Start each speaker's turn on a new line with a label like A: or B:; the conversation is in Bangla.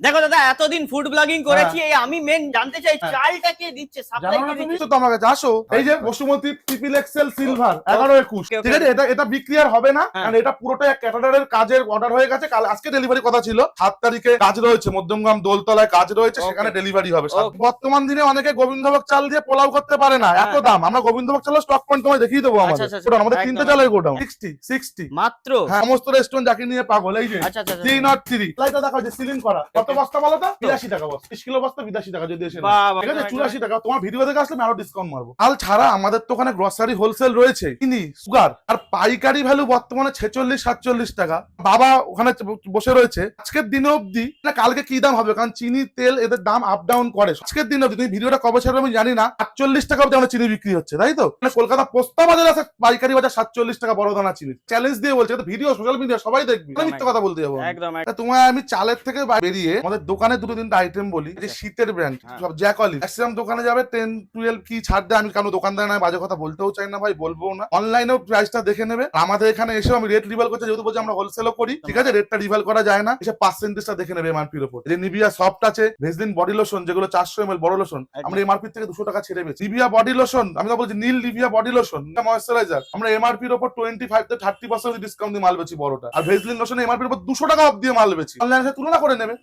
A: দেখো দাদা এতদিন ফুড ব্লগিং করেছি
B: হ্যাঁ।
A: এই আমি মেন জানতে চাই
B: হ্যাঁ।
A: চালটা কে দিচ্ছে? সাপ্লাই কে দিচ্ছে?
B: তো আমার কাছে আসো এই যে বসুমতী ট্রিপল এক্সেল সিলভার এগারো একুশ।
A: Okay, okay.
B: ঠিক আছে? এটা এটা বিক্রি আর হবে না
A: হ্যাঁ।
B: কারণ এটা পুরোটাই ক্যাটারারের কাজের অর্ডার হয়ে গেছে। কাল আজকে ডেলিভারি কথা ছিল সাত তারিখে কাজ রয়েছে মধ্যমগ্রাম দোলতলায় কাজ রয়েছে সেখানে ডেলিভারি হবে। বর্তমান দিনে অনেকে গোবিন্দভোগ চাল দিয়ে পোলাও করতে পারে না এত। দাম। আমরা গোবিন্দভোগ চালের স্টক পয়েন্ট তোমায় দেখিয়ে দেবো আমাদের।
A: আচ্ছা, আচ্ছা,
B: গোডাউন, আমাদের তিনটে চালের গোডাউন। সিক্সটি সিক্সটি
A: মাত্র?
B: হ্যাঁ সমস্ত রেস্টুরেন্ট যাকে নিয়ে পাগল এই যে।
A: আচ্ছা আচ্ছা
B: থ্রি নট থ্রি লাইটটা দেখা যাচ্ছে সিলিং করা। কত বস্তা বলো তো? বিরাশি টাকা বস্তা। বিশ কিলো বস্তা বিরাশি টাকা যদি এসে ঠিক আছে? চুরাশি টাকা। তোমার ভিডিও দেখে আসলে আরও ডিসকাউন্ট মারবো। আল ছাড়া আমাদের তো ওখানে গ্রসারি হোলসেল রয়েছে। চিনি সুগার আর পাইকারি ভ্যালু বর্তমানে ছেচল্লিশ সাতচল্লিশ টাকা। বাবা ওখানে বসে রয়েছে। আজকের দিনে অবধি না কালকে কি দাম হবে? কারণ চিনি তেল এদের দাম আপ ডাউন করে। আজকের দিনে অবধি তুমি ভিডিওটা কবে ছাড়বে আমি জানি না। আটচল্লিশ টাকা অবধি আমরা চিনি বিক্রি হচ্ছে তাই তো? মানে কলকাতা পোস্তা বাজার আছে পাইকারি বাজার সাতচল্লিশ টাকা বড় দানা চিনি। চ্যালেঞ্জ দিয়ে বলছে ভিডিও সোশ্যাল মিডিয়া সবাই দেখবি। আমি মিথ্যে কথা বলতে যাব।
A: একদম।
B: তোমায় আমি চালের থেকে বেরিয়ে আমাদের দোকানে দুটো তিনটা আইটেম বলি যে শীতের ব্র্যান্ড। সব জ্যাকলি ম্যাক্সিমাম দোকানে যাবে টেন টুয়েলভ কি ছাড় দেয় আমি কেন দোকানদার নয় বাজে কথা বলতেও চাই না ভাই বলব না। অনলাইনেও প্রাইসটা দেখে নেবে। আমাদের এখানে এসে আমি রেট রিভাল করছি যেহেতু বলছি আমরা হোলসেলও করি ঠিক আছে? রেটটা রিভাল করা যায় না। এসে পার্সেন্টেজটা দেখে নেবে এমআরপির উপর যে নিবিয়া সফট আছে ভেসদিন বডি লোশন যেগুলো চারশো এমএল বড় লোশন। আমরা এমআরপি থেকে দুশো টাকা ছেড়ে পেয়েছি নিবিয়া বডি লোশন আমি তো বলছি নীল নিবিয়া বডি লোশন ময়েশ্চারাইজার আমরা এমআরপির উপর টোয়েন্টি ফাইভ থেকে থার্টি পার্সেন্ট ডিসকাউন্ট দিয়ে মাল বেছি বড়টা। আর ভেসলিন লোশন এমআরপির উপর দুশো টাকা অফ দিয়ে মাল বেছি অনলাইনে তুলনা করে নেবে।